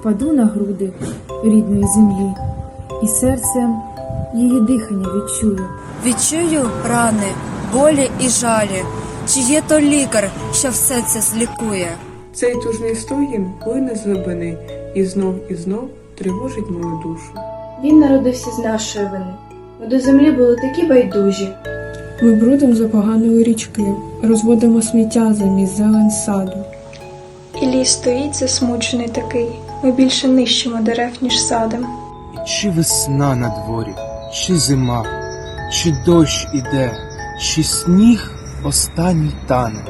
впаду на груди рідної землі, і серцем її дихання відчую. Відчую рани, болі і жалі. Чи є то лікар, що все це злікує? Цей тужний стогін плине з глибини і знов і знов тривожить мою душу. Він народився з нашої вини. Ми до землі були такі байдужі. Ми брудом запоганили річки, розводимо сміття замість зелень саду. І ліс стоїть засмучений такий. Ми більше нищимо дерев, ніж садим. Чи весна на дворі, чи зима, чи дощ іде, чи сніг останній тане,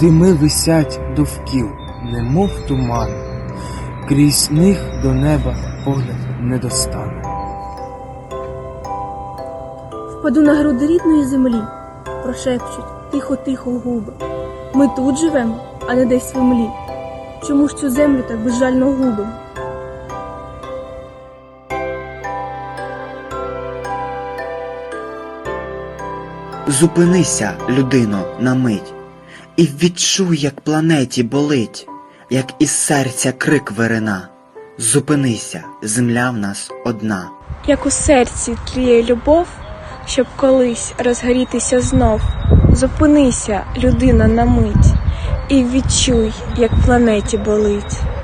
дими висять довкіл, немов туман, крізь них до неба погляд не достане. Впаду на груди рідної землі, прошепчуть тихо-тихо губи. Ми тут живемо, а не десь в імлі. Чому ж цю землю так безжально губимо? Зупинися, людино, на мить, і відчуй, як планеті болить, як із серця крик вирина. Зупинися, земля в нас одна. Як у серці тліє любов, щоб колись розгорітися знов. Зупинися, людина, на мить, і відчуй, як планеті болить.